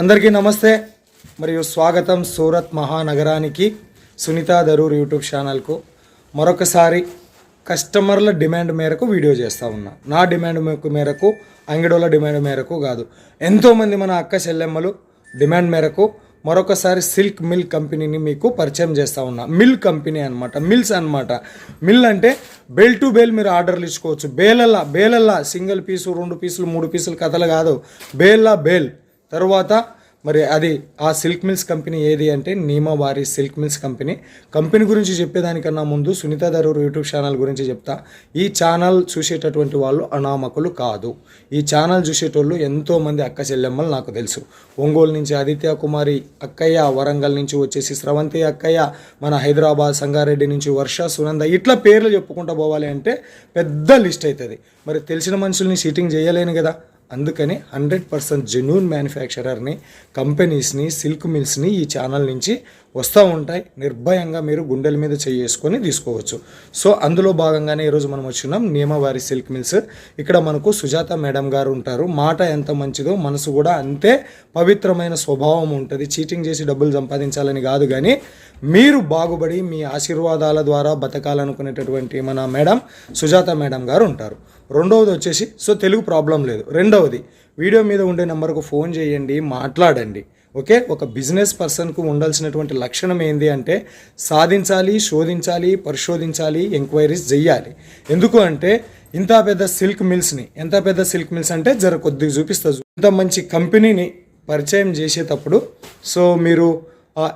అందరికీ నమస్తే. మరియు స్వాగతం సూరత్ మహానగరానికి సునీత దరూర్ యూట్యూబ్ ఛానల్కు. మరొకసారి కస్టమర్ల డిమాండ్ మేరకు వీడియో చేస్తూ ఉన్నా. నా డిమాండ్ మేరకు- మేరకు అంగడోల డిమాండ్ మేరకు కాదు. ఎంతోమంది మన అక్క చెల్లెమ్మలు డిమాండ్ మేరకు మరొకసారి సిల్క్ మిల్ కంపెనీని మీకు పరిచయం చేస్తూ ఉన్నా. మిల్ కంపెనీ అనమాట మిల్స్ అన్నమాట. మిల్ అంటే బెల్ టు బేల్ మీరు ఆర్డర్లు ఇచ్చుకోవచ్చు. బేలల్లా బేలల్లా సింగిల్ పీసు రెండు పీసులు మూడు పీసులు కథలు కాదు. బేల్లా బేల్. తర్వాత మరి అది ఆ సిల్క్ మిల్స్ కంపెనీ ఏది అంటే Neemavari silk mills company. Company గురించి చెప్పేదానికన్నా ముందు సునీత దరూర్ యూట్యూబ్ ఛానల్ గురించి చెప్తా. ఈ ఛానల్ చూసేటటువంటి వాళ్ళు అనామకులు కాదు. ఈ ఛానల్ చూసేటోళ్ళు ఎంతోమంది అక్క చెల్లెమ్మలు నాకు తెలుసు. ఒంగోలు నుంచి ఆదిత్య కుమారి అక్కయ్య వరంగల్ నుంచి వచ్చేసి స్రవంతి అక్కయ్య మన హైదరాబాద్ సంగారెడ్డి నుంచి వర్ష సునంద ఇట్లా పేర్లు చెప్పుకుంటూ పోవాలి అంటే పెద్ద లిస్ట్ అవుతుంది మరి తెలిసిన మనుషుల్ని షీటింగ్ చేయలేను కదా. అందుకని హండ్రెడ్ పర్సెంట్ జెన్యున్ మ్యానుఫ్యాక్చరర్ని కంపెనీస్ని సిల్క్ మిల్స్ని ఈ ఛానల్ నుంచి వస్తూ ఉంటాయి. నిర్భయంగా మీరు గుండెల మీద చేసుకొని తీసుకోవచ్చు. సో అందులో భాగంగానే ఈరోజు మనం వచ్చినాం నియమవారి సిల్క్ మిల్స్ ఇక్కడ మనకు సుజాత మేడం గారు ఉంటారు. మాట ఎంత మంచిదో మనసు కూడా అంతే పవిత్రమైన స్వభావం ఉంటుంది. చీటింగ్ చేసి డబ్బులు సంపాదించాలని కాదు కానీ మీరు బాగుపడి మీ ఆశీర్వాదాల ద్వారా బతకాలనుకునేటటువంటి మన మేడం సుజాత మేడం గారు ఉంటారు. రెండవది వచ్చేసి సో తెలుగు ప్రాబ్లం లేదు. రెండవది వీడియో మీద ఉండే నెంబర్కు ఫోన్ చేయండి మాట్లాడండి. ఓకే? ఒక బిజినెస్ పర్సన్కు ఉండాల్సినటువంటి లక్షణం ఏంది అంటే సాధించాలి శోధించాలి పరిశోధించాలి ఎంక్వైరీస్ చెయ్యాలి ఎందుకు అంటే ఇంత పెద్ద సిల్క్ మిల్స్ని ఎంత పెద్ద సిల్క్ మిల్స్ అంటే జర కొద్దిగా చూపిస్తా ఇంత మంచి కంపెనీని పరిచయం చేసేటప్పుడు సో మీరు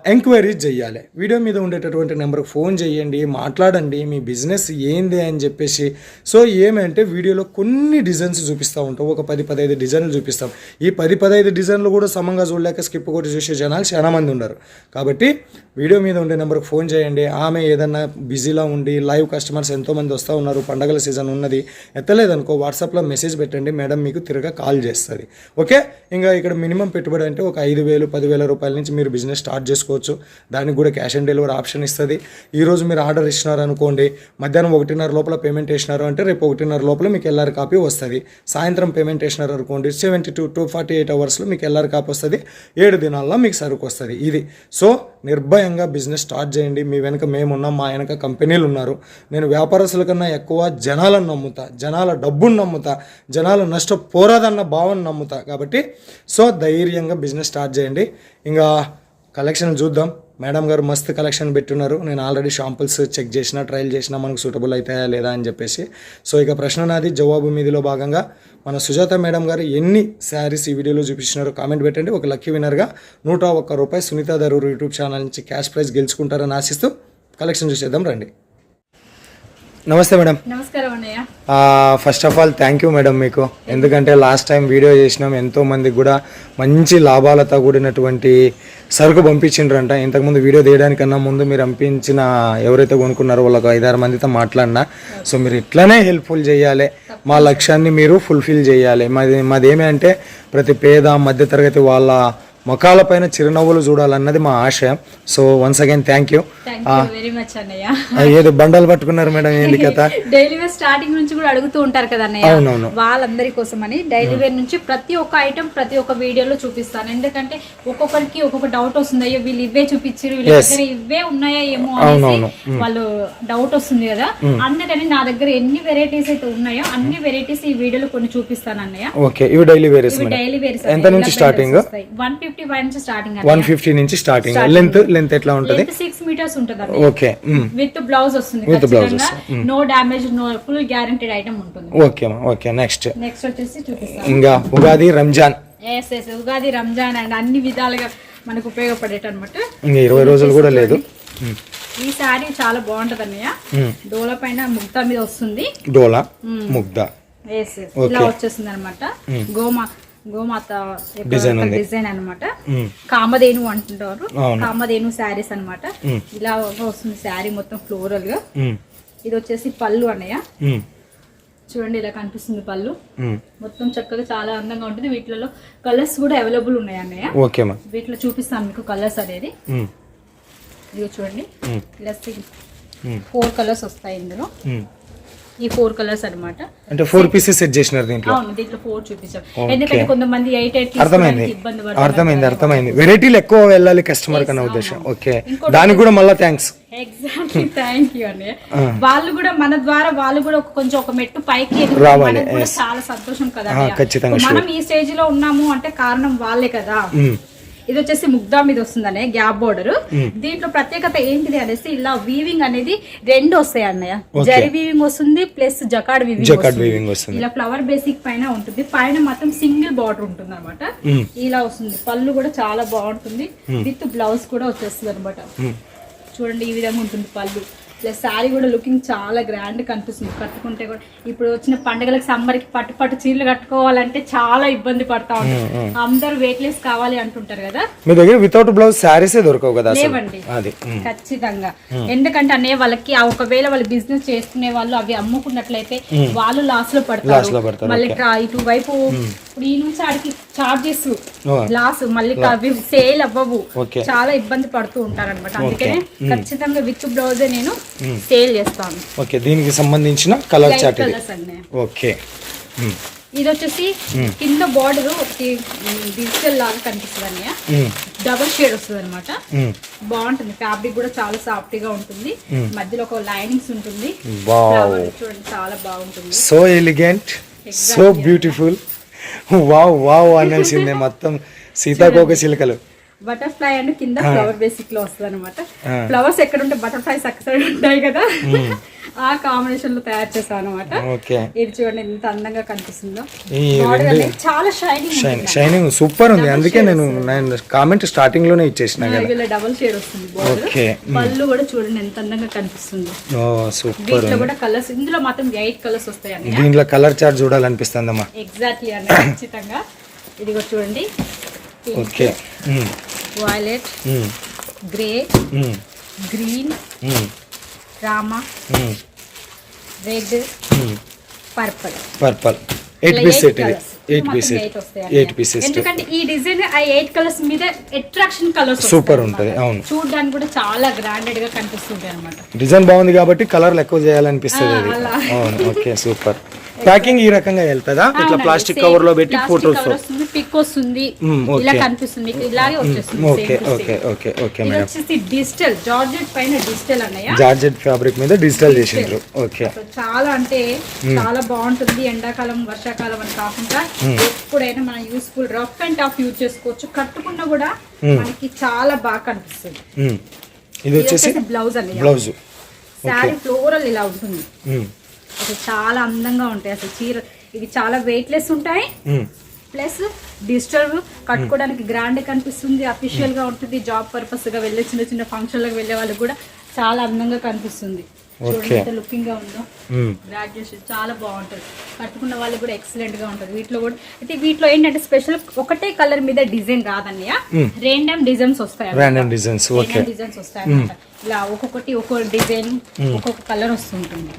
ఎంక్వైరీస్ చేయాలి వీడియో మీద ఉండేటటువంటి నెంబర్కి ఫోన్ చేయండి మాట్లాడండి మీ బిజినెస్ ఏంది అని చెప్పేసి. సో ఏమంటే వీడియోలో కొన్ని డిజైన్స్ చూపిస్తూ ఉంటాం. ఒక పది పదహైదు డిజైన్లు చూపిస్తాం. ఈ పది పదహైదు డిజైన్లు కూడా సమంగా చూడలేక స్కిప్ కొట్టి చూసే జనాలు చాలా మంది ఉన్నారు. కాబట్టి వీడియో మీద ఉండే నెంబర్కి ఫోన్ చేయండి. ఆమె ఏదన్నా బిజీలో ఉండి లైవ్ కస్టమర్స్ ఎంతోమంది వస్తూ ఉన్నారు పండగల సీజన్ ఉన్నది ఎత్తలేదనుకో వాట్సాప్లో మెసేజ్ పెట్టండి మేడం మీకు తిరగా కాల్ చేస్తుంది. ఓకే? ఇంకా ఇక్కడ మినిమం పెట్టుబడి అంటే ఒక ఐదు వేలు పదివేల రూపాయల నుంచి మీరు బిజినెస్ స్టార్ట్ చేసుకోవచ్చు. దానికి కూడా క్యాష్ ఆన్ డెలివరీ ఆప్షన్ ఇస్తుంది. ఈరోజు మీరు ఆర్డర్ ఇచ్చినారు అనుకోండి మధ్యాహ్నం ఒకటిన్నర లోపల పేమెంట్ చేసినారు అంటే రేపు ఒకటిన్నర లోపల మీకు ఎల్ఆర్ కాపీ వస్తుంది. సాయంత్రం పేమెంట్ వేసినారు అనుకోండి seventy two two forty eight అవర్స్లో మీకు ఎల్ఆర్ కాపీ వస్తుంది. ఏడు దినాల్లో మీకు సరుకు వస్తుంది. ఇది. సో నిర్భయంగా బిజినెస్ స్టార్ట్ చేయండి. మీ వెనక మేమున్నాం మా వెనక కంపెనీలు ఉన్నారు. నేను వ్యాపారస్తుల కన్నా ఎక్కువ జనాలను నమ్ముతా జనాల డబ్బును నమ్ముతా జనాలు నష్టపోరాదన్న భావన నమ్ముతా కాబట్టి సో ధైర్యంగా బిజినెస్ స్టార్ట్ చేయండి. ఇంకా కలెక్షన్ చూద్దాం. మేడం గారు మస్తు కలెక్షన్ పెట్టున్నారు. నేను ఆల్రెడీ షాంపుల్స్ చెక్ చేసిన ట్రయల్ చేసిన మనకు సూటబుల్ అవుతాయా లేదా అని చెప్పేసి. సో ఇక ప్రశ్న నాది జవాబు మీదిలో భాగంగా మన సుజాత మేడం గారు ఎన్ని శారీస్ ఈ వీడియోలో చూపించినారో కామెంట్ పెట్టండి. ఒక లక్కీ విన్నర్గా నూట ఒక్క రూపాయి సునీత దరూర్ యూట్యూబ్ ఛానల్ నుంచి క్యాష్ ప్రైజ్ గెలుచుకుంటారని ఆశిస్తూ కలెక్షన్ చూసేద్దాం రండి. నమస్తే మేడం. నమస్కారం అన్నయ్య. First of all thank you madam మీకు. ఎందుకంటే లాస్ట్ టైం వీడియో చేసినాం ఎంతో మందికి కూడా మంచి లాభాలతో కూడినటువంటి సరుకు పంపించిండ్రంట. ఇంతకుముందు వీడియో తీయడానికన్నా ముందు మీరు పంపించిన ఎవరైతే కొనుక్కున్నారో వాళ్ళకు ఐదారు మందితో మాట్లాడినా. సో మీరు ఇట్లనే హెల్ప్ఫుల్ చేయాలి. మా లక్ష్యాన్ని మీరు ఫుల్ఫిల్ చేయాలి. మాది మాదేమి అంటే ప్రతి పేద మధ్యతరగతి వాళ్ళ ముఖాలపైన చిరునవ్వులు చూడాలన్నది మా ఆశయం so once again thank you very much అన్నయ్య. ఏదో బండలు పట్టుకున్నారు మేడం ఏంది కథ? డైలీ వేర్ స్టార్టింగ్ నుంచి కూడా అడుగుతూ ఉంటారు కదా అన్నయ్య. అవునవును. వాళ్ళందరి కోసం అని డైలీ వేర్ నుంచి ప్రతి ఒక్క ఐటమ్ ప్రతి ఒక్క వీడియోలో చూపిస్తాను. ఎందుకంటే ఒక్కొక్కరికి ఒక్కొక్క డౌట్ వస్తుంది. అయ్యో వీళ్ళు ఇవే చూపించారు వీళ్ళ దగ్గర ఇవే ఉన్నాయా ఏమో అనేసి వాళ్ళు డౌట్ వస్తుంది కదా. అందుకని నా దగ్గర ఎన్ని వెరైటీస్ అయితే ఉన్నాయో అన్ని వెరైటీస్ ఈ వీడియోలో కొన్ని చూపిస్తాను అన్నయ్య. ఓకే ఇవి డైలీ ఇవి డైలీ వేర్ ఎంత నుంచి స్టార్టింగ్ వన్ ఫిఫ్టీ ఫైవ్ నుంచి స్టార్టింగ్ వన్ ఫిఫ్టీ నుంచి స్టార్టింగ్ లెంత్ లెంత్ ఎట్లా ఉంటది? సిక్స్ మీటర్స్ ఉంటుంది ఓకే. విత్ బ్లౌజ్ వస్తుంది blouse ఖచ్చితంగా. No damage no full guaranteed item ఉంటుంది. ఓకే ఓకే నెక్స్ట్ నెక్స్ట్ వచ్చేసి చూపిస్తాను. ఇంకా Ugadi Ramzan. Yes yes Ugadi Ramzan and అన్ని విధాలుగా మనకు ఉపయోగపడేట అనమాట ఇరవై రోజులు కూడా లేదు. మ్. ఈ శారీ చాలా బాగుంటది అన్నయ్య. డోల పైన ముక్తా మీద వస్తుంది. డోలా ముగ్ధ. ఎస్ ఇలా వచ్చేసింది అనమాట గోమా గోమాత. డిజైన్ అనమాట. కామధేను అంటుంటారు. కామధేను శారీస్ అన్నమాట ఇలా వస్తుంది శారీ మొత్తం ఫ్లోరల్గా. ఇది వచ్చేసి పళ్ళు అన్నయ్య. చూడండి ఇలా కనిపిస్తుంది పళ్ళు. మొత్తం చక్కగా చాలా అందంగా ఉంటుంది వీటిలో కలర్స్ కూడా అవైలబుల్ ఉన్నాయి అన్నయ్య వీటిలో చూపిస్తాను మీకు కలర్స్ అనేది మ్. ఇదిగో చూడండి. ఇలా. ఫోర్ కలర్స్ వస్తాయి ఇందులో. ఈ ఫోర్ కలర్స్ అన్నమాట. అంటే ఫోర్ పీసెస్ సెట్ చేసినారు దీంట్లో? అవును దీంట్లో ఫోర్ చూపించాం ఎందుకంటే కొంతమంది ఎయిట్ ఎయిట్ అర్థమైంది. అర్థమైంది అర్థమైంది. వెరైటీలు ఎక్కువ వెళ్ళాలి కస్టమర్ కన్నా ఉద్దేశం. ఓకే దానికి కూడా మళ్ళీ థ్యాంక్స్ ఎగ్జాక్ట్లీ థ్యాంక్ యూ అండి వాళ్ళు కూడా మన ద్వారా వాళ్ళు కూడా కొంచెం ఒక మెట్టు పైకి రావాలి, చాలా సంతోషం కదా మనం ఈ స్టేజ్లో ఉన్నాము అంటే కారణం వాళ్ళే కదా. ఇది వచ్చేసి ముగ్దా మీద వస్తుందనే గ్యాప్ బోర్డర్. దీంట్లో ప్రత్యేకత ఏంటిది అనేసి ఇలా వీవింగ్ అనేది రెండు వస్తాయి అన్నయ్య. జరి వీవింగ్ వస్తుంది plus jacquard weaving jacquard weaving వస్తుంది. ఇలా ఫ్లవర్ బేసిక్ పైన ఉంటుంది. పైన మాత్రం సింగిల్ బార్డర్ ఉంటుంది అనమాట ఇలా వస్తుంది. పళ్ళు కూడా చాలా బాగుంటుంది. విత్ బ్లౌజ్ కూడా వచ్చేస్తుంది అనమాట చూడండి ఈ విధంగా ఉంటుంది పళ్ళు. ప్లస్ శారీ కూడా లుకింగ్ చాలా గ్రాండ్ కనిపిస్తుంది. కట్టుకుంటే కూడా ఇప్పుడు వచ్చిన పండుగలకు సమ్మర్కి పట్టు పట్టు చీరలు కట్టుకోవాలంటే చాలా ఇబ్బంది పడతా ఉంటారు. అందరూ వెయిట్లెస్ కావాలి అంటుంటారు కదా? మీ దగ్గర వితౌట్ బ్లౌజ్ శారీసే దొరకవు కదా అసలు? లేవండి. ఖచ్చితంగా. ఎందుకంటే అనే వాళ్ళకి ఆ ఒకవేళ వాళ్ళు బిజినెస్ చేసుకునే వాళ్ళు అవి అమ్ముకున్నట్లయితే వాళ్ళు లాస్లో పడతారు. మళ్ళీ ట్రా- ఇటు వైపు ఇప్పుడు ఈ నుంచి ఆడికి చార్జెస్. లాస్ మళ్ళీ అవి సేల్ అవ్వవు. చాలా ఇబ్బంది పడుతూ ఉంటారు అనమాట అందుకనే ఖచ్చితంగా విత్ బ్లౌజే నేను సేల్ చేస్తాను. ఓకే దీనికి సంబంధించిన కలర్ చార్ట్ ఓకే. ఇది వచ్చేసి కింద బార్డర్ ఒకటి డిజిటల్ లాగా కనిపిస్తుంది అన్నయ్య. డబల్ షేడ్ వస్తుంది అనమాట. బాగుంటుంది. ఫ్యాబ్రిక్ కూడా చాలా సాఫ్ట్గా ఉంటుంది మధ్యలో ఒక లైనింగ్స్ ఉంటుంది. చూడండి చాలా బాగుంటుంది. So elegant so beautiful wow wow అనాల్సిందే మొత్తం సీతాకోక చిలుకలు. బటర్ఫ్లై అండ్ కింద ఫ్లవర్ బేసిక్లో వస్తుంది అనమాట ఫ్లవర్స్ ఎక్కడ ఉంటే బటర్ఫ్లైస్ అక్కడ ఉంటాయి కదా. ఆ కాంబినేషన్లో తయారు చేశాను అనమాట ఇది చూడండి ఎంత అందంగా కనిపిస్తుందో. చాలా షైనింగ్ షైన్ షైనింగ్ సూపర్ ఉంది. అందుకే నేను కామెంట్ స్టార్టింగ్లోనే ఇచ్చేసిన డబుల్ షేడ్ వస్తుంది పళ్ళు కూడా చూడండి ఎంత అందంగా కనిపిస్తుందో. సూపర్ కూడా కలర్స్ ఇందులో మాత్రం ఎయిట్ కలర్స్ వస్తాయి దీంట్లో కలర్ చార్ట్ చూడాలనిపిస్తుందమ్మా. ఎగ్జాక్ట్లీ అండి ఖచ్చితంగా. ఇది కూడా చూడండి. Okay. Violet. Grey. Green. Rama. Red. Purple purple eight piece set ఇది ఎయిట్ పీస్ ఎయిట్ పీసెస్ ఎందుకంటే ఈ డిజైన్ ఆ ఎయిట్ కలర్స్ మీద అట్రాక్షన్ కలర్స్ సూపర్ ఉంటుంది. అవును. చూడడానికి కూడా చాలా గ్రాండెడ్గా కనిపిస్తుంటాయి అనమాట డిజైన్ బాగుంది కాబట్టి కలర్లు ఎక్కువ చేయాలనిపిస్తుంది అది. అవును. ఓకే సూపర్ ప్యాకింగ్ ఈ రకంగా వెళ్తుందా? ఇట్లా ప్లాస్టిక్ కవర్లో పెట్టి ఫోటోస్ వస్తుంది పిక్ వస్తుంది. ఇలా కనిపిస్తుంది మీకు ఇలాగే వచ్చేస్తుంది okay okay. Okay okay madam. వచ్చేసి డిజిటల్ జార్జెట్ పైన డిజిటల్ అన్నయ్య. జార్జెట్ ఫ్యాబ్రిక్ మీద డిజిటల్ చేసిండ్రు. ఓకే. చాలా అంటే చాలా బాగుంటుంది ఎండాకాలం వర్షాకాలం అని కాకుండా ఎప్పుడైనా మనం useful rough and tough use చేసుకోవచ్చు. కట్టుకున్నా కూడా మనకి చాలా బాగా కనిపిస్తుంది. ఇది వచ్చేసి బ్లౌజ్ అన్నయ్య. బ్లౌజ్. శారీ ఫ్లోరల్ ఇలా ఉంటుంది అసలు చాలా అందంగా ఉంటాయి అసలు చీర. ఇవి చాలా వెయిట్లెస్ ఉంటాయి. ప్లస్ డిజిటల్ కట్టుకోవడానికి గ్రాండ్ కనిపిస్తుంది అఫీషియల్గా ఉంటుంది జాబ్ పర్పస్గా వెళ్ళే చిన్న చిన్న ఫంక్షన్లకు వెళ్ళే వాళ్ళకి కూడా చాలా అందంగా కనిపిస్తుంది. లుకింగ్గా ఉందో. గ్రాడ్యుయేషన్ చాలా బాగుంటుంది. కట్టుకున్న వాళ్ళకి కూడా ఎక్సలెంట్గా ఉంటుంది వీటిలో కూడా అయితే వీటిలో ఏంటంటే స్పెషల్ ఒకటే కలర్ మీద డిజైన్ రాదన్నయ్య రేండమ్ డిజైన్స్ వస్తాయి ర్యాండమ్ డిజైన్స్ డిజైన్స్ వస్తాయి ఇలా ఒక్కొక్కటి ఒక్కొక్క డిజైన్ ఒక్కొక్క కలర్ వస్తుంటుంది.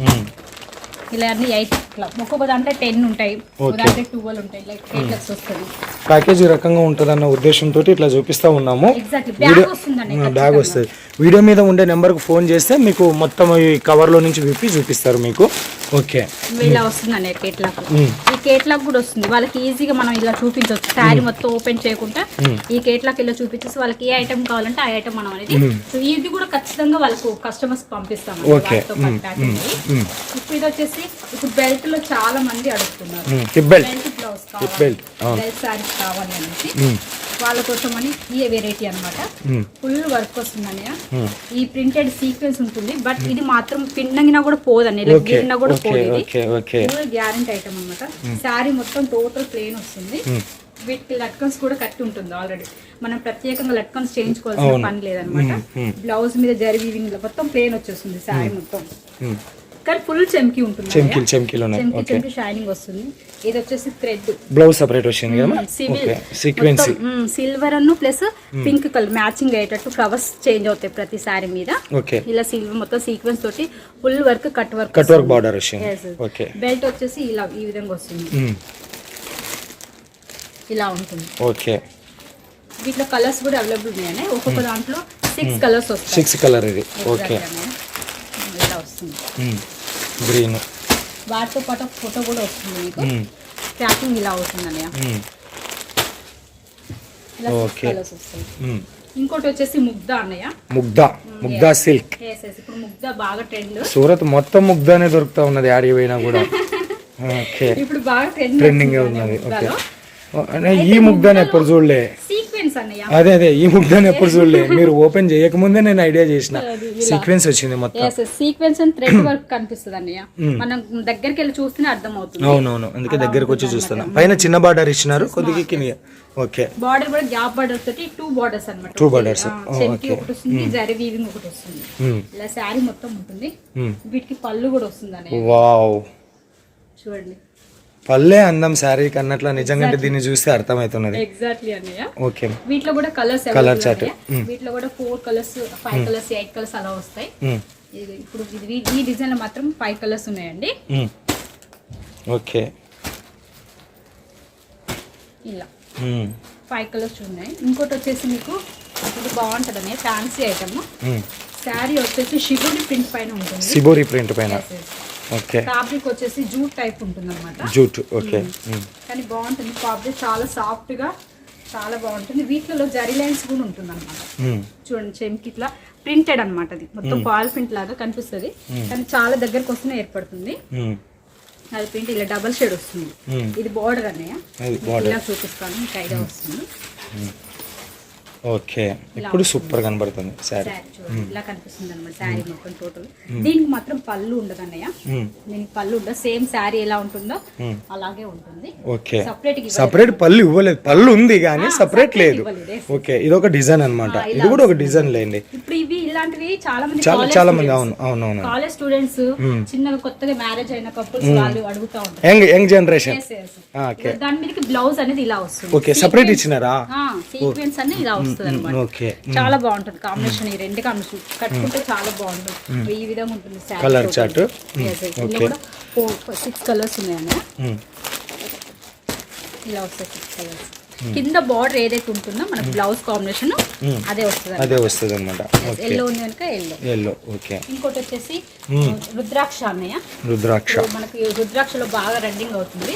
ఇలా అన్ని ఎయిట్ ఇట్లా ఒక్కొక్క దాంట్లో టెన్ ఉంటాయి. దాంట్లో ట్వెల్వ్ ఉంటాయి. లైక్ ఎయిట్ లక్స్ వస్తుంది. ప్యాకేజ్ రకంగా ఉంటుందన్న ఉద్దేశంతో ఇట్లా చూపిస్తా ఉన్నాము. బ్యాగ్ వస్తుంది. వీడియో మీద ఉండే నెంబర్కి ఫోన్ చేస్తే మీకు మొత్తం ఈ కవర్లో నుంచి విప్పి చూపిస్తారు మీకు. ఓకే. ఇలా వస్తుందండి కేట్లాక్ ఈ కేట్లాక్ కూడా వస్తుంది. వాళ్ళకి ఈజీగా మనం ఇలా చూపించవచ్చు శారీ మొత్తం ఓపెన్ చేయకుండా ఈ కేట్లాక్ ఇలా చూపించేసి వాళ్ళకి ఏ ఐటమ్ కావాలంటే ఆ ఐటమ్ మనం అనేది సో ఇది కూడా ఖచ్చితంగా వాళ్ళకు కస్టమర్స్ పంపిస్తాం Okay. ఇప్పుడు ఇది వచ్చేసి ఇప్పుడు బెల్ట్లో చాలా మంది అడుగుతున్నారు. బెల్ట్ బ్లౌజ్ కావాలి. బెల్ట్ సారీస్ కావాలి అనేసి. వాళ్ళ కోసం అని ఈ వెరైటీ అన్నమాట. ఫుల్ వర్క్ వస్తుందని ఈ ప్రింటెడ్ సీక్వెన్స్ ఉంటుంది బట్ ఇది మాత్రం పిండంగినా కూడా పోదండి గీరినా కూడా పోదు ఇది. ఫుల్ గ్యారెంటీ ఐటమ్ అన్నమాట. శారీ మొత్తం టోటల్ ప్లేన్ వస్తుంది. వీటికి లట్కన్స్ కూడా కట్టి ఉంటుంది ఆల్రెడీ మనం ప్రత్యేకంగా లట్కన్స్ చేయించుకోవాల్సిన పని లేదనమాట బ్లౌజ్ మీద జరి వీవింగ్ మొత్తం ప్లేన్ వచ్చేస్తుంది శారీ మొత్తం. కానీ ఫుల్ చెంకి ఉంటుంది ఉన్నాయి చెంకి చెంకి షైనింగ్ వస్తుంది. ఇది వచ్చేసి థ్రెడ్ బ్లౌజ్ సపరేట్ వచ్చింది కదా సివిల్. ఓకే. సీక్వెన్సీ సిల్వర్ అను ప్లస్ పింక్ కలర్ మ్యాచింగ్ అయ్యేటట్టు ఫ్లవర్స్ చేంజ్ అవుతాయి ప్రతి సారీ మీద. ఓకే. ఇలా సిల్వర్ మొత్తం సీక్వెన్స్ తోటి full work cut work cut work border వచ్చింది. ఓకే. బెల్ట్ వచ్చేసి ఇలా ఈ విధంగా వస్తుంది. ఇలా ఉంటుంది. ఓకే. వీటిలో కలర్స్ కూడా అవైలబుల్ ఉన్నాయని. ఒక్కొక్క దాంట్లో సిక్స్ కలర్స్ వస్తాయి. సిక్స్ కలర్ ఇది. ఓకే. ఇలా వస్తుంది. గ్రీన్ వాటితో పాటు ఒక ఫోటో కూడా వస్తుంది మీకు. ప్యాకింగ్ ఇలా అవుతుంది అన్నయ్య మ్మ్. ఇలా colours వస్తాయి. మ్మ్. ఇంకోటి వచ్చేసి ముగ్ధ అన్నయ్య. ముగ్ధా. ముగ్ధా సిల్క్. ఇప్పుడు ముగ్ధ బాగా ట్రెండ్ సూరత్ మొత్తం ముగ్ధానే దొరుకుతా ఉన్నది ఆడికి పోయినా కూడా. ఓకే ఇప్పుడు బాగా ట్రెండ్ ట్రెండింగ్ ఉన్నది. ఓకే ఈ ముగ్ధాన్ని ఎప్పుడు చూడలే? సీక్వెన్స్ అన్నయ్య. అదే అదే ఈ ముగ్ధాన్ని ఎప్పుడు చూడలే. మీరు ఓపెన్ చేయకముందే నేను ఐడియా చేసిన. సీక్వెన్స్ వచ్చింది మొత్తం. సీక్వెన్స్ అండ్ థ్రెడ్ వర్క్ కనిపిస్తుంది అన్నయ్య. మనం దగ్గరికి వెళ్ళి చూస్తేనే అర్థం అవుతుంది అవునవును అందుకే దగ్గరకు వచ్చి చూస్తున్నా. పైన చిన్న బార్డర్ ఇచ్చినారు కొద్దిగా కింద. ఓకే బార్డర్ కూడా గ్యాప్ బార్డర్ తోటి టూ బార్డర్స్ అన్నమాట. Borders. ఆ, చెంకి ఒకటి వస్తుంది జరీ వీవింగ్ ఒకటి వస్తుంది. మ్మ్. ఇలా శారీ మొత్తం ఉంటుంది. వీటికి పళ్ళు కూడా వస్తుంది వావ్ చూడండి. పల్లె అందం శారీ కన్నట్ల నిజంగా దీన్ని చూస్తే అర్థమవుతున్నది. ఎగ్జాక్ట్లీ అన్నయ్య. ఓకే వీటిలో కూడా కలర్స్ Colour chart. వీటిలో కూడా four colours five colours eight colours అలా వస్తాయి. ఇది ఇప్పుడు ఈ డిజైన్లో మాత్రం ఫైవ్ కలర్స్ ఉన్నాయండి. ఓకే ఇలా. మ్మ్. ఫైవ్ కలర్స్ ఉన్నాయి. ఇంకోటి వచ్చేసి మీకు ఇది బాగుంటుంది అన్నయ్య. Fancy item. శారీ వచ్చేసి షిబురి ప్రింట్ పైన ఉంటుంది. సిబోరి ప్రింట్ పైన. ఓకే. ఫ్యాబ్రిక్ వచ్చేసి జూట్ టైప్ ఉంటుంది అనమాట జూట్ ఓకే. కానీ బాగుంటుంది. ఫ్యాబ్రిక్ చాలా సాఫ్ట్గా చాలా బాగుంటుంది. వీటిలో జరీ లైన్స్ కూడా ఉంటుంది అనమాట. చూడండి చెంకి ఇట్లా ప్రింటెడ్ అనమాట అది. మొత్తం పాల్ ప్రింట్ లాగా కనిపిస్తుంది. కానీ చాలా దగ్గరకు వస్తూనే ఏర్పడుతుంది. అది ప్రింట్ ఇలా డబల్ షేడ్ వస్తుంది. ఇది బార్డర్ అన్నయ్య. ఇలా చూపిస్తాను మీకు ఐడియా వస్తుంది. ఓకే. ఇప్పుడు సూపర్ కనబడుతుంది చూడండి ఇలా కనిపిస్తుంది అనమాట శారీ మొత్తం టోటల్ దీనికి మాత్రం పళ్ళు ఉండదు అన్నయ్య. దీనికి పళ్ళు ఉండదు. సేమ్ శారీ ఎలా ఉంటుందో అలాగే ఉంటుంది. ఓకే. సపరేట్ సపరేట్ పళ్ళు ఇవ్వలేదు. పళ్ళు ఉంది కానీ సపరేట్ లేదు. ఓకే. ఇది ఒక డిజైన్ అన్నమాట. ఇది కూడా ఒక డిజైన్ లేండి. ఇప్పుడు ఇవి ఇలాంటివి చాలా మంది చాలా చాలా మంది అవును అవును అవును. కాలేజ్ స్టూడెంట్స్ చిన్నగా కొత్తగా మ్యారేజ్ అయిన కపుల్స్ వాళ్ళు అడుగుతా ఉంటారు. Young young generation. ఓకే దాని మీదకి బ్లౌజ్ అనేది ఇలా వస్తుంది. Okay separate ఇచ్చినారా? సీక్వెన్స్ అనేది ఇలా వస్తుంది. అనమాట ఓకే. చాలా బాగుంటుంది కాంబినేషన్ ఈ రెండు కాంబినేషన్ కట్టుకుంటే చాలా బాగుంటుంది. ఈ విధంగా ఉంటుంది కూడా. ఫోర్ సిక్స్ కలర్స్ ఉన్నాయన్న. ఇలా వస్తాయి సిక్స్ కలర్స్ కింద బార్డర్ ఏదైతే ఉంటుందో మనకు బ్లౌజ్ కాంబినేషన్ అదే వస్తుంది అదే వస్తుంది అనమాట ఎల్లో ఉంది కనుక ఎల్లో ఎల్లో ఓకే. ఇంకోటి వచ్చేసి రుద్రాక్ష అన్నయ్య. రుద్రాక్ష. మనకి రుద్రాక్షలో బాగా రన్నింగ్ అవుతుంది.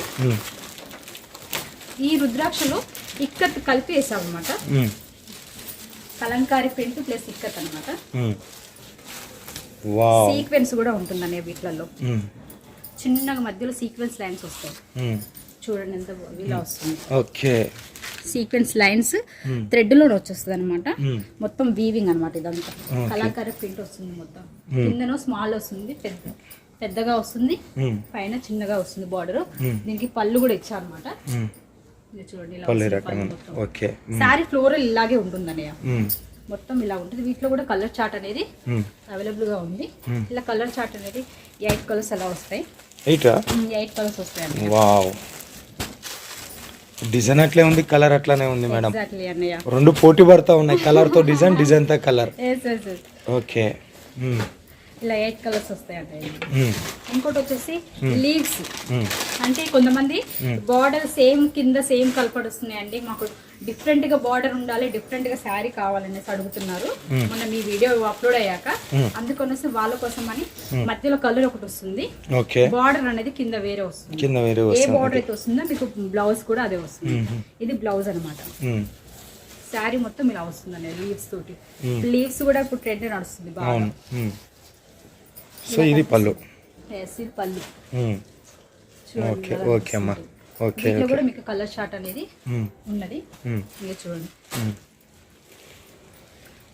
ఈ రుద్రాక్షలో ఇక్కత్ కలిపి వేసాం అనమాట. కలంకారీ ప్రింట్ ప్లస్ ఇక్కత్ అనమాట సీక్వెన్స్ కూడా ఉంటుందనే వీటిలలో. చిన్నగా మధ్యలో సీక్వెన్స్ లైన్స్ వస్తాయి. చూడండి ఎంత ఇలా వస్తుంది. ఓకే. సీక్వెన్స్ లైన్స్ థ్రెడ్లో వచ్చేస్తుంది అనమాట. మొత్తం వీవింగ్ అనమాట ఇదంతా. కళాకార ప్రింట్ వస్తుంది మొత్తం. కిందనో స్మాల్ వస్తుంది పెద్ద పెద్దగా వస్తుంది. పైన చిన్నగా వస్తుంది బార్డర్ దీనికి పళ్ళు కూడా ఇచ్చా పళ్ళు రకం. ఓకే. శారీ ఫ్లోరల్ ఇలాగే ఉంటుంది అన్నయ్య మ్మ్. మొత్తం ఇలా ఉంటుంది. వీటిలో కూడా కలర్ చార్ట్ అనేది. అవైలబుల్గా ఉంది. ఇలా కలర్ చార్ట్ అనేది ఎయిట్ కలర్స్ అలా వస్తాయి. ఎయిటా? ఎయిట్ కలర్స్ వస్తాయి వావ్. డిజైన్ అట్లే ఉంది కలర్ అట్లానే ఉంది మేడం. రెండు పోటీ పడతా ఉన్నాయి కలర్తో డిజైన్ డిజైన్తో కలర్ ఓకే. ఇలా ఎయిట్ కలర్స్ వస్తాయి అన్నయ్య మ్మ్. ఇంకోటి వచ్చేసి లీవ్స్. అంటే కొంతమంది బార్డర్ సేమ్ కింద సేమ్ కలపడుస్తున్నాయి అండి మాకు డిఫరెంట్గా బార్డర్ ఉండాలి డిఫరెంట్గా శారీ కావాలనేసి అడుగుతున్నారు. మొన్న మీ వీడియో అప్లోడ్ అయ్యాక. అందుకనేసి వాళ్ళ కోసం అని మధ్యలో కలర్ ఒకటి వస్తుంది. బార్డర్ అనేది కింద వేరే వస్తుంది. కింద వేరే ఏ బార్డర్ అయితే వస్తుందో మీకు బ్లౌజ్ కూడా అదే వస్తుంది. ఇది బ్లౌజ్ అన్నమాట. మ్మ్. శారీ మొత్తం ఇలా వస్తుంది లీవ్స్ తోటి. లీవ్స్ కూడా ఇప్పుడు ట్రెండ్ నడుస్తుంది బాగా. సో ఇది పళ్ళు. పళ్ళు. ఓకే ఓకే అమ్మా. ఓకే ఓకే కూడా మీకు కలర్ షార్ట్ అనేది మ్మ్. ఉన్నది. ఇక చూడండి.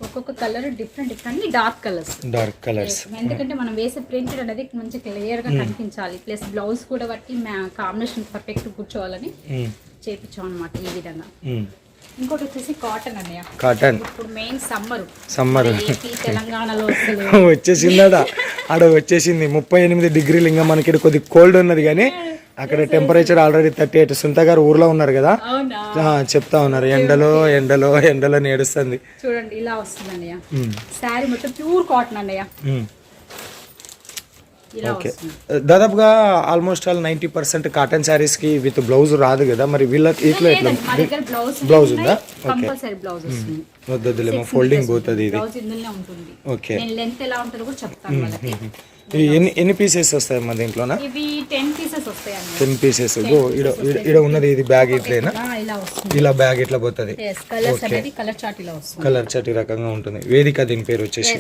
ఒక్కొక్క colour different different dark colours. Dark colours ఎందుకంటే మనం వేసే ప్రింటెడ్ అనేది మంచి క్లియర్గా కనిపించాలి. ప్లస్ బ్లౌజ్ కూడా బట్టి కాంబినేషన్ పర్ఫెక్ట్ కూర్చోవాలని. చేపించాం అనమాట ఈ విధంగా. ఇంకోటి వచ్చేసి కాటన్ అన్నయ్య. కాటన్. ఇప్పుడు మెయిన్ సమ్మర్. సమ్మర్. తెలంగాణలో వచ్చేసిందట. ఆడ వచ్చేసింది. ముప్పై ఎనిమిది డిగ్రీలు ఇంకా మనకి కొద్ది కోల్డ్ ఉన్నది కానీ అక్కడ టెంపరేచర్ ఆల్రెడీ థర్టీ ఎయిట్. సుంత గారు ఊర్లో ఉన్నారు కదా? చెప్తా ఉన్నారు. ఎండలో ఎండలో ఎండలో నేడుస్తుంది. చూడండి ఇలా వస్తుంది అన్నయ్య. శారీ మొత్తం ప్యూర్ కాటన్ అన్నయ్య. ఓకే వస్తుంది. దాదాపుగా almost all ninety percent cotton శారీస్కి విత్ బ్లౌజ్ రాదు కదా మరి ఇట్లా మా దగ్గర బ్లౌజ్ ఉందా? వస్తుంది. వద్దొద్దులేమో ఫోల్డింగ్ పోతుంది ఇది. ఓకే ఎన్ని ఎన్ని పీసెస్ వస్తాయి మా దీంట్లోనా? ఇవి టెన్ పీసెస్ వస్తాయి టెన్ పీసెస్ ఇడ ఇడ- ఉన్నది ఇది బ్యాగ్ ఇట్లేనా? ఇలా బ్యాగ్ ఇట్లా పోతుంది. కలర్ చార్ట్ ఇలా వస్తుంది. కలర్ చటి రకంగా ఉంటుంది. వేదిక దీని పేరు వచ్చేసి.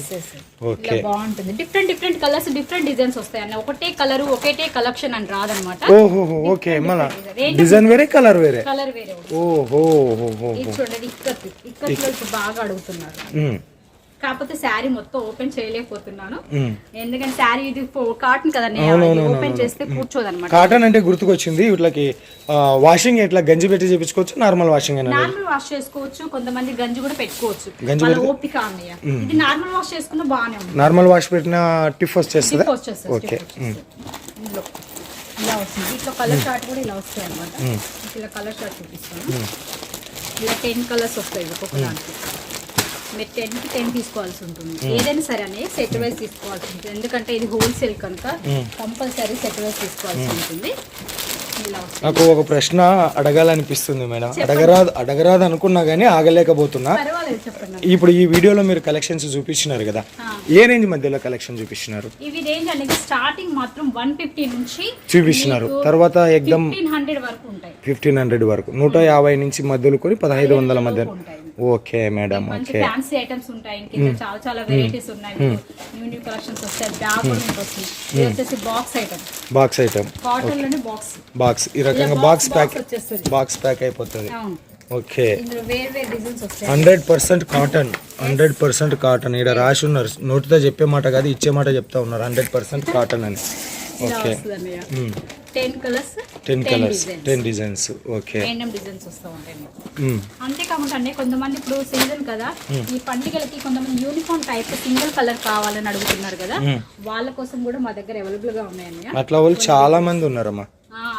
ఓకే బాగుంటుంది. Different different colours different designs వస్తాయి అన్న ఒకటే కలర్ ఒకటే కలెక్షన్ అని రాదనమాట. ఓహో ఓకే మళ్ళా డిజైన్ వేరే కలర్ వేరే? కలర్ వేరే. ఓహో చూడండి ఇప్పుడు బాగా అడుగుతున్నారు. కాకపోతే శారీ మొత్తం ఓపెన్ చేయలేకపోతున్నాను. ఎందుకంటే శారీ ఇది కాటన్ కదా ఓపెన్ చేస్తే కూర్చోదన్నమాట. కాటన్ అంటే గుర్తుకొచ్చింది వీటికి వాషింగ్ ఎట్లా గంజి పెట్టి చేపించుకోవచ్చు నార్మల్ వాషింగ్ నార్మల్ వాష్ చేసుకోవచ్చు కొంతమంది గంజి కూడా పెట్టుకోవచ్చు. ఓపిక అన్నయ్య. ఇది నార్మల్ వాష్ చేసుకున్న బాగానే ఉంది. నార్మల్ వాష్ పెట్టిన టిఫ్ వచ్చేస్తుందా? ఓకే. ఇందులో ఇలా వస్తుంది. ఇట్లా కలర్ చార్ట్ కూడా ఇలా వస్తాయి అనమాట ఇలా కలర్ చార్ట్ చూపిస్తాను. ఇలా టెన్ కలర్స్ వస్తాయి ఒక్కొక్క దాంట్లో మీరు టెన్కి టెన్ తీసుకోవాల్సి ఉంటుంది. ఏదైనా సరే అని సెట్ వైజ్ తీసుకోవాల్సి ఉంటుంది. ఎందుకంటే ఇది హోల్సేల్ కనుక కంపల్సరీ సెట్ వైజ్ తీసుకోవాల్సి ఉంటుంది. నాకు ఒక ప్రశ్న అడగాలనిపిస్తుంది మేడం. అడగరాదు అడగరాదు అనుకున్నా కానీ ఆగలేకపోతున్నా. ఇప్పుడు ఈ వీడియోలో మీరు కలెక్షన్స్ చూపించినారు కదా. ఏ రేంజ్ మధ్యలో కలెక్షన్ చూపిస్తున్నారు? ఇవి రేంజ్ అనేది స్టార్టింగ్ మాత్రం వన్ ఫిఫ్టీ నుంచి చూపిస్తున్నారు. తర్వాత ఎగ్దమ్ ఫిఫ్టీన్ హండ్రెడ్ వరకు ఉంటాయి. నూట యాభై నుంచి మధ్యలో కొని పదహైదు వందల మధ్య ఉంటాయి. Okay madam okay. Fancy items ఉంటాయి. ఇంకా చాలా చాలా వెరైటీస్ ఉన్నాయి. న్యూ న్యూ కలెక్షన్స్ వస్తాయి. బ్యాగ్ వస్తుంది. ఇది వచ్చేసి బాక్స్ ఐటమ్ బాక్స్ ఐటమ్ కాటన్లోనే బాక్స్ బాక్స్ ఈ రకంగా బాక్స్ ప్యాక్ బాక్స్ ప్యాక్ అయిపోతుంది. Okay. Hundred percent cotton. Hundred percent cotton. ఇక్కడ రాసి ఉన్నారు. నోటితో చెప్పే మాట కాదు ఇచ్చే మాట చెప్తా ఉన్నారు. హండ్రెడ్ పర్సెంట్ కాటన్ అని. ఇలా ఓకే వస్తుంది అన్నయ్య ten colours ten colours ten designs okay designs వస్తూ ఉంటాయి మీకు. అంతేకాకుండా అండి కొంతమంది ఇప్పుడు సీజన్ కదా ఈ పండుగలకి కొంతమంది యూనిఫామ్ టైప్ సింగిల్ కలర్ కావాలని అడుగుతున్నారు కదా వాళ్ళ కోసం కూడా మా దగ్గర అవైలబుల్గా ఉన్నాయన్నయ్య అట్లా వాళ్ళు చాలా మంది ఉన్నారమ్మా.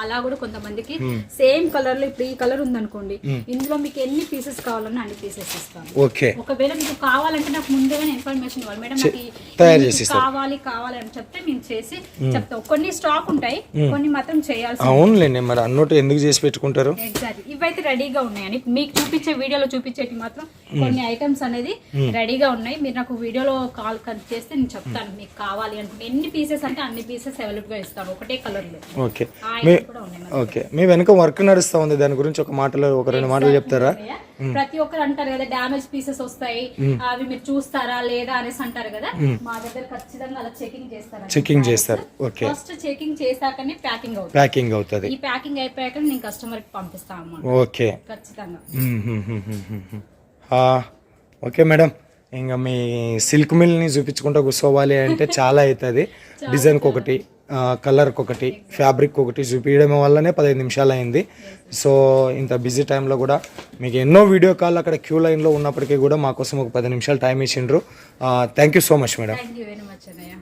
అలా కూడా కొంతమందికి సేమ్ కలర్లో ఇప్పుడు ఈ కలర్ ఉందనుకోండి ఇందులో మీకు ఎన్ని పీసెస్ కావాలన్నా అన్ని పీసెస్ ఇస్తాను ఓకే ఒకవేళ మీకు కావాలంటే నాకు ముందుగానే ఇన్ఫర్మేషన్ ఇవ్వాలి మేడం నాకు తయారు చేసి కావాలి కావాలి అని చెప్తే నేను చేసి చెప్తాం. కొన్ని స్టాక్ ఉంటాయి కొన్ని మాత్రం చేయాల్సి అవునులేండి మరి అన్నట్టు ఎందుకు చేసి పెట్టుకుంటారు? ఎగ్జాక్ట్ ఇవైతే రెడీగా ఉన్నాయని. మీకు చూపించే వీడియోలో చూపించేటి మాత్రం కొన్ని ఐటమ్స్ అనేది రెడీగా ఉన్నాయి. మీరు నాకు వీడియోలో కాల్ చేస్తే నేను చెప్తాను. మీకు కావాలి అనుకుంటే ఎన్ని పీసెస్ అంటే అన్ని పీసెస్ అవైలబుల్గా ఇస్తాను. ఒకటే కలర్లో. ఓకే మీ ఓకే. మీ వెనుక వర్క్ నడుస్తా ఉంది. దాని గురించి ఒక మాటలో ఒక రెండు మాటలు చెప్తారా. ప్రతి ఒక్కరు అంటారు కదా డామేజ్ పీసెస్ వస్తాయి. అవి మీరు చూస్తారా లేదా అనేసి అంటారు కదా. మా. దగ్గర ఖచ్చితంగా అలా చెకింగ్ చేస్తారు చెకింగ్ చేస్తారు. ఓకే. ఫస్ట్ చెకింగ్ చేశాకనే ప్యాకింగ్ అవుతుంది. ప్యాకింగ్ అవుతుంది. ఈ ప్యాకింగ్ అయిపోయాక నేను కస్టమర్కి పంపిస్తాను ఓకే. ఖచ్చితంగా. Okay madam. ఇంకా మీ సిల్క్ మిల్ని చూపించుకుంటూ కూర్చోవాలి అంటే చాలా అవుతుంది. డిజైన్కి ఒకటి. కలర్కి ఒకటి ఫ్యాబ్రిక్ ఒకటి చూపించడం వల్లనే పదహైదు నిమిషాలు అయింది. సో ఇంత బిజీ టైంలో కూడా మీకు ఎన్నో వీడియో కాల్ అక్కడ క్యూ లైన్లో ఉన్నప్పటికీ కూడా మా కోసం ఒక పది నిమిషాలు టైం ఇచ్చిండ్రు. Thank you so much madam thank you very much అన్నయ్య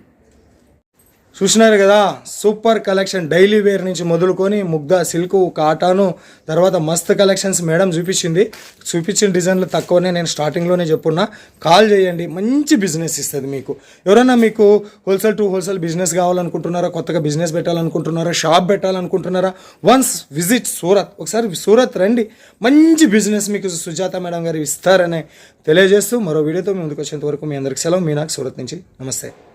చూసినారు కదా సూపర్ కలెక్షన్ డైలీ వేర్ నుంచి మొదలుకొని ముగ్గా సిల్క్ కాటాను తర్వాత మస్త్ కలెక్షన్స్ మేడం చూపించింది. చూపించిన డిజైన్లు తక్కువనే నేను స్టార్టింగ్లోనే చెప్పున్నా. కాల్ చేయండి మంచి బిజినెస్ ఇస్తుంది మీకు. ఎవరైనా మీకు హోల్సేల్ టు హోల్సేల్ బిజినెస్ కావాలనుకుంటున్నారా కొత్తగా బిజినెస్ పెట్టాలనుకుంటున్నారా షాప్ పెట్టాలనుకుంటున్నారా వన్స్ విజిట్ సూరత్ ఒకసారి సూరత్ రండి. మంచి బిజినెస్ మీకు సుజాత మేడం గారు ఇస్తారని తెలియజేస్తూ మరో వీడియోతో మీ ముందుకు వచ్చేంత వరకు మీ అందరికి సెలవు. మీ నాకు సూరత్ నుంచి. నమస్తే.